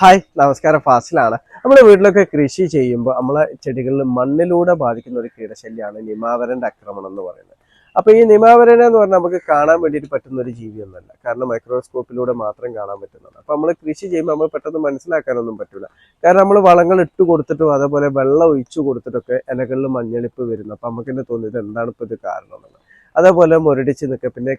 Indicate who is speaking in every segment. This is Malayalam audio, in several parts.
Speaker 1: ഹായ് നമസ്കാരം. ഫാസിലാണ്. നമ്മുടെ വീട്ടിലൊക്കെ കൃഷി ചെയ്യുമ്പോൾ നമ്മളെ ചെടികളിൽ മണ്ണിലൂടെ ബാധിക്കുന്ന ഒരു കീടശല്യമാണ് നിമാവരന്റെ ആക്രമണം എന്ന് പറയുന്നത്. അപ്പോൾ ഈ നിമാവരനെ എന്ന് പറഞ്ഞാൽ നമുക്ക് കാണാൻ വേണ്ടിയിട്ട് പറ്റുന്ന ഒരു ജീവിയൊന്നുമല്ല. കാരണം മൈക്രോസ്കോപ്പിലൂടെ മാത്രം കാണാൻ പറ്റുന്നതാണ്. അപ്പോൾ നമ്മൾ കൃഷി ചെയ്യുമ്പോൾ നമ്മൾ പെട്ടെന്ന് മനസ്സിലാക്കാനൊന്നും പറ്റില്ല. കാരണം നമ്മൾ വളങ്ങൾ ഇട്ട് കൊടുത്തിട്ടും അതേപോലെ വെള്ളം ഒഴിച്ചു കൊടുത്തിട്ടൊക്കെ ഇലകളിൽ മഞ്ഞളിപ്പ് വരുന്നു. അപ്പോൾ നമുക്ക് തന്നെ തോന്നിയത് എന്താണ് ഇപ്പോൾ ഇത് കാരണം എന്നുള്ളത്. അതേപോലെ മുരടിച്ച് നിൽക്കുക. പിന്നെ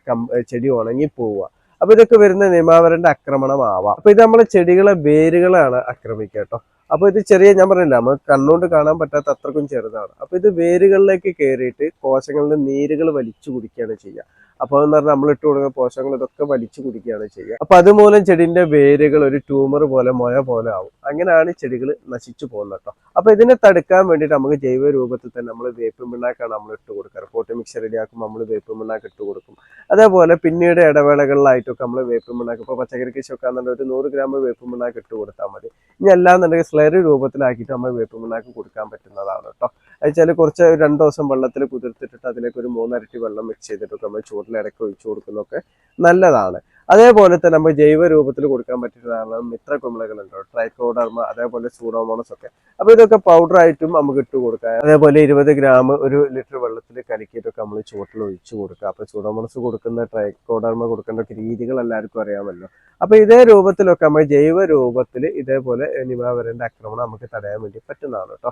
Speaker 1: ചെടി ഉണങ്ങി പോവുക അപ്പൊ ഇതൊക്കെ വരുന്ന നിമാവരന്റെ ആക്രമണമാവാം. അപ്പൊ ഇത് നമ്മളെ ചെടികളെ വേരുകളാണ് ആക്രമിക്കുക കേട്ടോ. അപ്പൊ ഇത് ചെറിയ ഞാൻ പറഞ്ഞില്ല നമ്മൾ കണ്ണുകൊണ്ട് കാണാൻ പറ്റാത്ത അത്രക്കും ചെറുതാണ്. അപ്പൊ ഇത് വേരുകളിലേക്ക് കയറിയിട്ട് കോശങ്ങളിൽ നീരുകൾ വലിച്ചു കുടിക്കുകയാണ് ചെയ്യുക. അപ്പൊ എന്ന് പറഞ്ഞാൽ നമ്മൾ ഇട്ട് കൊടുക്കുന്ന പോഷകങ്ങൾ ഇതൊക്കെ വലിച്ചു കുടിക്കുകയാണ് ചെയ്യുക. അപ്പൊ അതുമൂലം ചെടിന്റെ വേരുകൾ ഒരു ട്യൂമർ പോലെ മൊയ പോലെ ആവും. അങ്ങനെയാണ് ചെടികൾ നശിച്ചു പോകുന്നത് കേട്ടോ. അപ്പൊ ഇതിനെ തടുക്കാൻ വേണ്ടിയിട്ട് നമുക്ക് ജൈവ രൂപത്തിൽ തന്നെ നമ്മൾ വേപ്പ് പിണ്ണാക്കാണ് നമ്മൾ ഇട്ട് കൊടുക്കാറ്. പോട്ടി മിക്സ് റെഡിയാക്കുമ്പോൾ നമ്മൾ വേപ്പ് പിണ്ണാക്ക് ഇട്ട് കൊടുക്കും. അതേപോലെ പിന്നീട് ഇടവേളകളിലായിട്ടൊക്കെ നമ്മൾ വേപ്പ് പിണ്ണാക്ക് ഇപ്പോൾ പച്ചക്കറി കൃഷിയൊക്കെ ആണെന്നുണ്ടെങ്കിൽ ഒരു നൂറ് ഗ്രാം വേപ്പ് പിണ്ണാക്ക് ഇട്ട് കൊടുത്താൽ മതി. ഇനി അല്ലാന്നുണ്ടെങ്കിൽ സ്ലറി രൂപത്തിലാക്കിയിട്ട് നമ്മൾ വേപ്പിൻ കൊടുക്കാൻ പറ്റുന്നതാണ് കേട്ടോ. വെച്ചാൽ കുറച്ച് രണ്ട് ദിവസം വെള്ളത്തിൽ കുതിർത്തിട്ടിട്ട് അതിലേക്ക് ഒരു മൂന്നരട്ടി വെള്ളം മിക്സ് ചെയ്തിട്ടൊക്കെ നമ്മൾ ചൂടിൽ ഇടയ്ക്ക് ഒഴിച്ചു കൊടുക്കുന്നതൊക്കെ നല്ലതാണ്. അതേപോലെ തന്നെ നമ്മൾ ജൈവ രൂപത്തിൽ കൊടുക്കാൻ പറ്റുന്നതാണ് മിത്ര കുമിളകളുണ്ടോ ട്രൈക്കോഡർമ അതേപോലെ സൂഡോമോണസ് ഒക്കെ. അപ്പൊ ഇതൊക്കെ പൗഡർ ആയിട്ടും നമുക്ക് ഇട്ട് കൊടുക്കാം. അതേപോലെ ഇരുപത് ഗ്രാം ഒരു ലിറ്റർ വെള്ളത്തിൽ കലക്കിയിട്ടൊക്കെ നമ്മൾ ചുവട്ടിൽ ഒഴിച്ചു കൊടുക്കുക അപ്പൊ സൂഡോമോണസ് കൊടുക്കുന്ന ട്രൈക്കോഡർമ കൊടുക്കേണ്ട രീതികൾ എല്ലാവർക്കും അറിയാമല്ലോ. അപ്പൊ ഇതേ രൂപത്തിലൊക്കെ നമ്മൾ ജൈവ രൂപത്തിൽ ഇതേപോലെ നിമാവരന്റെ ആക്രമണം നമുക്ക് തടയാൻ വേണ്ടി പറ്റുന്നതാണ് കേട്ടോ.